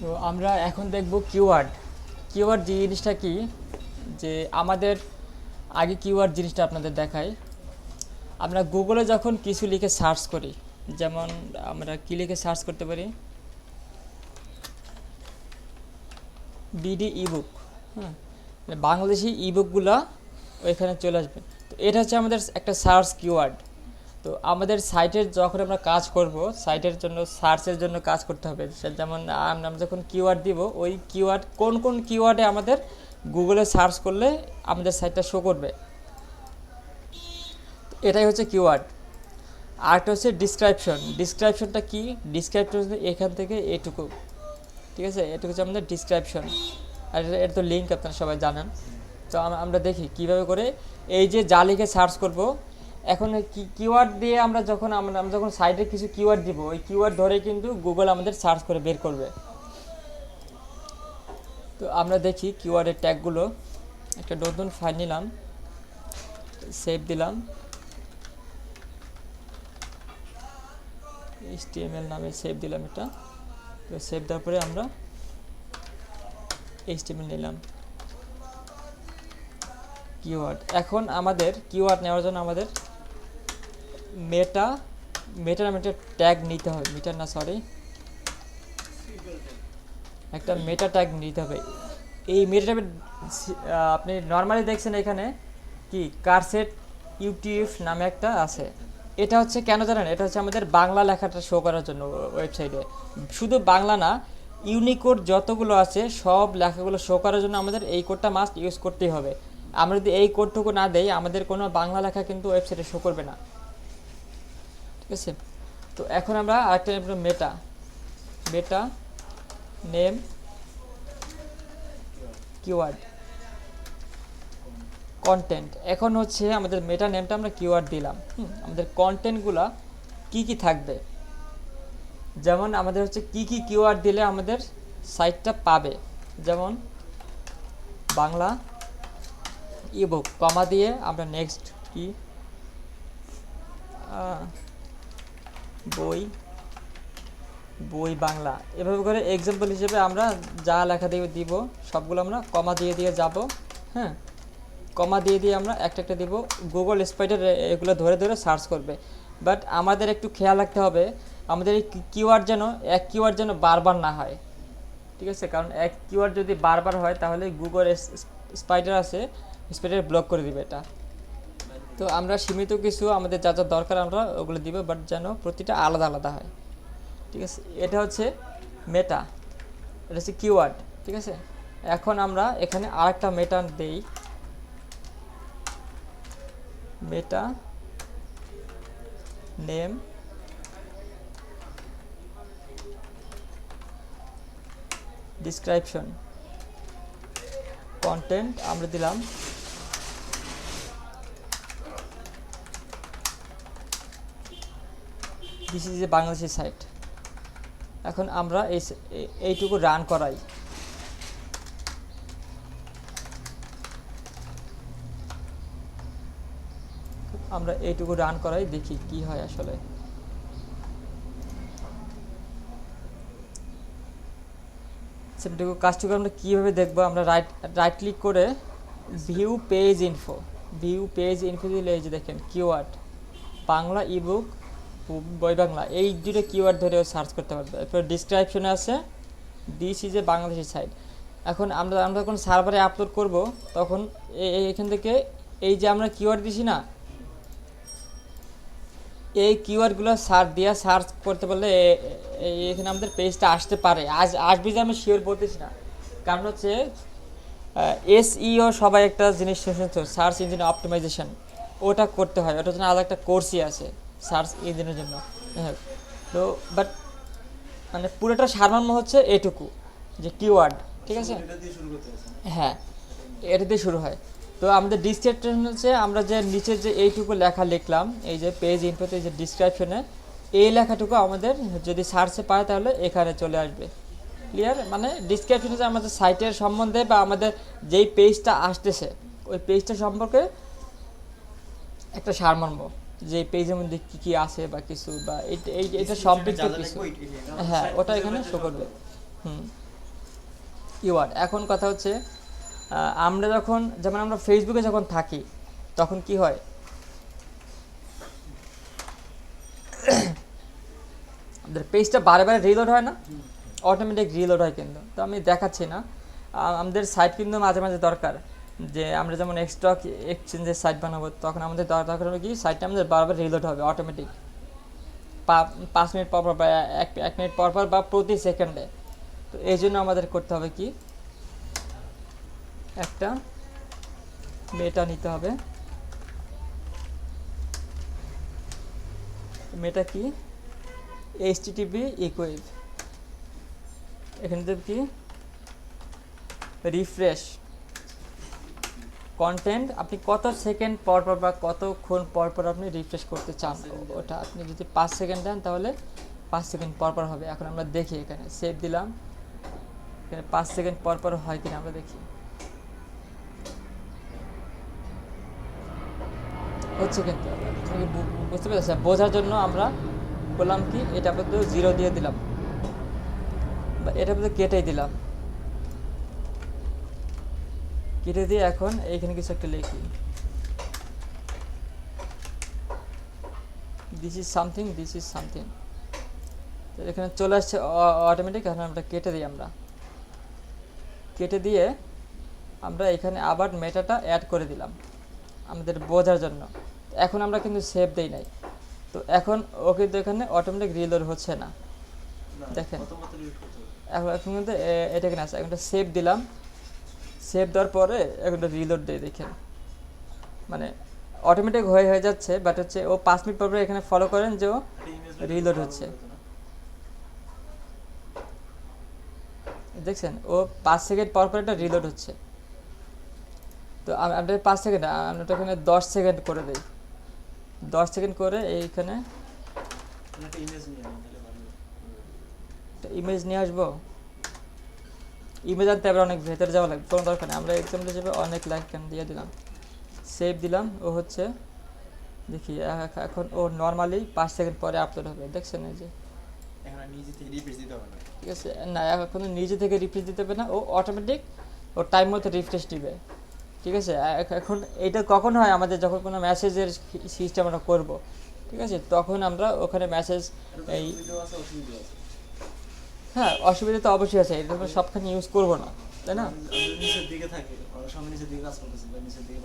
তো আমরা এখন দেখব কিওয়ার্ড কিওয়ার্ড জিনিসটা কি? যে আমাদের আগে কিওয়ার্ড জিনিসটা আপনাদের দেখাই। আমরা গুগলে যখন কিছু লিখে সার্চ করি, যেমন আমরা কি লিখে সার্চ করতে পারি? বিডি ইবুক হ্যাঁ মানে বাংলাদেশি ইবুকগুলা ওইখানে চলে আসবে। তো এটা হচ্ছে আমাদের একটা সার্চ কিওয়ার্ড তো আমাদের সাইটের যখন আমরা কাজ করব সাইটের জন্য সার্চের জন্য কাজ করতে হবে। যেমন আমরা যখন কিওয়ার্ড দিব, ওই কিওয়ার্ড কোন কোন কিওয়ার্ডে আমাদের গুগলে সার্চ করলে আমাদের সাইটটা শো করবে। এটাই হচ্ছে কিওয়ার্ড আরেকটা হচ্ছে ডিসক্রিপশন ডিসক্রাইপশনটা কি? ডিসক্রাইপশন এখান থেকে এটুকু। ঠিক আছে? এটুকু হচ্ছে আমাদের ডিসক্রাইপশন আর এটা তো লিঙ্ক আপনারা সবাই জানেন। তো আমরা দেখি কীভাবে করে এই যে যা লিখে সার্চ করব এখন কি কিওয়ার্ড দিয়ে আমরা যখন আমরা আমরা যখন সাইডে কিছু কিওয়ার্ড দিব, ওই কিওয়ার্ড ধরে কিন্তু গুগল আমাদের সার্চ করে বের করবে। তো আমরা দেখি কিওয়ার্ডের ট্যাগগুলো একটা নতুন ফাইল নিলাম সেভ দিলাম। এইচটিএমএল নামে সেভ দিলাম এটা তো সেভ দেওয়ার পরে আমরা এইচটিএমএল নিলাম। কিওয়ার্ড এখন আমাদের কিওয়ার্ড নেওয়ার জন্য আমাদের মেটা মেটা নামে একটা ট্যাগ নিতে হবে। মিটার না সরি একটা মেটা ট্যাগ নিতে হবে। এই মেটা আপনি নর্মালি দেখছেন এখানে কি, কারসেট ইউটিউব নামে একটা আছে। এটা হচ্ছে কেন জানেন? এটা হচ্ছে আমাদের বাংলা লেখাটা শো করার জন্য ওয়েবসাইটে শুধু বাংলা না ইউনিকোড যতগুলো আছে, সব লেখাগুলো শো করার জন্য আমাদের এই কোডটা মাস্ট ইউজ করতেই হবে। আমরা যদি এই কোডটুকু না দেই, আমাদের কোনো বাংলা লেখা কিন্তু ওয়েবসাইটে শো করবে না। ঠিক আছে তো এখন আমরা আরেকটা meta meta name keyword content এখন হচ্ছে আমাদের মেটা নেমটা আমরা কিওয়ার্ড দিলাম। আমাদের কন্টেন্টগুলা কি কি থাকবে? যেমন আমাদের হচ্ছে কি কি কিওয়ার্ড দিলে আমাদের সাইটটা পাবে? যেমন বাংলা ইবুক কমা দিয়ে আমরা নেক্সট কি? বই বই বাংলা। এভাবে করে এক্সাম্পল হিসেবে আমরা যা লেখা দিয়ে দিব, সবগুলো আমরা কমা দিয়ে দিয়ে যাব হ্যাঁ? কমা দিয়ে দিয়ে আমরা একটা একটা দিব। গুগল স্পাইডার এগুলো ধরে ধরে সার্চ করবে। বাট আমাদের একটু খেয়াল রাখতে হবে, আমাদের এই কিওয়ার্ড যেন, এক কিওয়ার্ড যেন বারবার না হয়। ঠিক আছে? কারণ এক কিওয়ার্ড যদি বারবার হয়, তাহলে গুগল স্পাইডার আছে স্পাইডার ব্লক করে দিবে এটা। তো আমরা সীমিত কিছু আমাদের যা যা দরকার আমরা ওগুলো দিব বাট যেন প্রতিটা আলাদা আলাদা হয়। ঠিক আছে? এটা হচ্ছে মেটা এটা হচ্ছে কিওয়ার্ড ঠিক আছে? এখন আমরা এখানে আরেকটা মেটা দেই। মেটা নেম ডিসক্রিপশন কন্টেন্ট আমরা দিলাম this is a Bangladeshi site এখন আমরা এই এইটুকু রান করাই। আমরা এইটুকু রান করাই, দেখি কি হয় আসলে। সেটুকু কাজটুকু আমরা কীভাবে দেখব? আমরা রাইট রাইট ক্লিক করে view page info view page info দিলে এই যে দেখেন কিওয়ার্ড বাংলা ইবুক বই বাংলা এই দুটো কিওয়ার্ড ধরে সার্চ করতে পারবে। এরপর ডিসক্রিপশনে আছে this is a Bangladeshi site এখন আমরা আমরা যখন সার্ভারে আপলোড করব, তখন এখান থেকে এই যে আমরা কিওয়ার্ড দিছি না, এই কিওয়ার্ডগুলো সার্চ দিয়ে সার্চ করতে পারলে এখানে আমাদের পেজটা আসতে পারে। আজ, আসবে যে আমি শিওর বলতেছি না। কারণ হচ্ছে এসইও সবাই একটা জিনিস সার্চ ইঞ্জিন অপটিমাইজেশন ওটা করতে হয়। ওটার জন্য আলাদা একটা কোর্সই আছে। সার্চ ইঞ্জিনের জন্য। হ্যাঁ তো বাট মানে পুরোটা সারমর্ম হচ্ছে এটুকু যে কিওয়ার্ড ঠিক আছে? হ্যাঁ এটা দিয়ে শুরু হয়। তো আমাদের ডিসক্রিপশন হচ্ছে আমরা যে নিচে যে এইটুকু লেখা লিখলাম এই যে পেজ ইনফোতে এই যে ডিসক্রিপশনে এই লেখাটুকু আমাদের যদি সার্চে পায় তাহলে এখানে চলে আসবে। ক্লিয়ার মানে ডিসক্রিপশন হচ্ছে আমাদের সাইটের সম্বন্ধে বা আমাদের যেই পেজটা আসতেছে ওই পেজটা সম্পর্কে একটা সারমর্ম। যে পেজের মধ্যে কি কি আছে বা কিছু বা এটা সম্পৃক্ত কিছু হ্যাঁ ওটা এখানে শো করবে। হুম। কিওয়ার্ড এখন কথা হচ্ছে আমরা যখন যেমন আমরা ফেসবুকে যখন থাকি তখন কি হয়? আমাদের পেজটা বারে বারে রিলোড হয় না? অটোমেটিক রিলোড হয় কিন্তু। তো আমি দেখাচ্ছি না। আমাদের সাইট কিন্তু মাঝে মাঝে দরকার। যে আমরা যেমন এক্সটক এক্সচেঞ্জের সাইট বানাবো, তখন আমাদের দরকার হবে কি সাইটটা আমাদের বারবার রিলোড হবে অটোমেটিক পাঁচ মিনিট পর বা এক এক মিনিট পর পর বা প্রতি সেকেন্ডে তো এই জন্য আমাদের করতে হবে কি, একটা মেটা নিতে হবে। মেটা কি? এইচটিটিপি ইকুইভ এখানে দেব কি রিফ্রেশ কন্টেন্ট আপনি কত সেকেন্ড পর পর বা কতক্ষণ পর পর আপনি রিফ্রেশ করতে চান ওটা আপনি যদি পাঁচ সেকেন্ড দেন তাহলে পাঁচ সেকেন্ড পর পর হবে। এখন আমরা দেখি এখানে। সেভ দিলাম। এখানে পাঁচ সেকেন্ড পর পর হয় কিনা আমরা দেখি। হচ্ছে কিন্তু বুঝতে পেরেছ? বোঝার জন্য আমরা বললাম কি এটা পর্যন্ত জিরো দিয়ে দিলাম। বা এটা পর্যন্ত কেটেই দিলাম। কেটে দিয়ে এখন এইখানে কিছু একটা লিখি। This is something this is something এখানে চলে আসছে অটোমেটিক এখন আমরা কেটে দিই আমরা। কেটে দিয়ে আমরা এখানে আবার মেটাটা অ্যাড করে দিলাম আমাদের বোঝার জন্য। এখন আমরা কিন্তু সেভ দেই নাই। তো এখন ও কিন্তু এখানে অটোমেটিক রিলোড হচ্ছে না। দেখেন। এখন এখন কিন্তু এ- এটা এখানে আছে এখন সেভ দিলাম। সেভ দেওয়ার পরে এখন রিলোড দিয়ে দেখেন। মানে অটোমেটিক হয়ে হয়ে যাচ্ছে বাট হচ্ছে ও পাঁচ মিনিট পর এখানে ফলো করেন যে ও রিলোড হচ্ছে। দেখছেন? ও পাঁচ সেকেন্ড পর পর এটা রিলোড হচ্ছে। তো আমরা পাঁচ সেকেন্ড আমরা তো এখানে দশ সেকেন্ড করে দিই। দশ সেকেন্ড করে এইখানে ইমেজ ইমেজ নিয়ে আসব। ইমেজ আনতে আবার অনেক ভেতরে যাওয়া লাগবে কোনো দরকার নেই। আমরা এক্সাম্পল হিসেবে অনেক লাইক কেন দিয়ে দিলাম। সেভ দিলাম ও হচ্ছে দেখি এখন ও নর্মালি পাঁচ সেকেন্ড পরে আপলোড হবে দেখছেন এই যে? এখন আর নিজে থেকে রিফ্রেশ দিতে হবে না। ঠিক আছে না এখন নিজে থেকে রিফ্রেশ দিতে হবে না ও অটোমেটিক ও টাইম মতো রিফ্রেশ দিবে। ঠিক আছে এখন এটা কখন হয় আমাদের যখন কোনো মেসেজের সিস্টেম আমরা করব? ঠিক আছে তখন আমরা ওখানে মেসেজ এই সুবিধাও আছে অসুবিধা আছে হ্যাঁ অসুবিধা তো অবশ্যই আছে, এটা আমরা সবখানে ইউজ করব না, তাই না? নিচের দিকে থাকি সময় নিচের দিকে কাজ করতেছি বা নিচের দিকে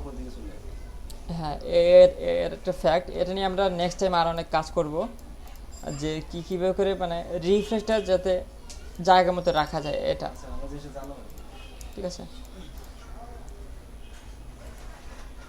উপর দিকে চলে হ্যাঁ এর এর একটা ফ্যাক্ট এটা নিয়ে আমরা নেক্সট টাইম আর অনেক কাজ করব, যে কী, কীভাবে করে মানে রিফ্রেশটা যাতে জায়গা মতো রাখা যায়, এটা। ঠিক আছে?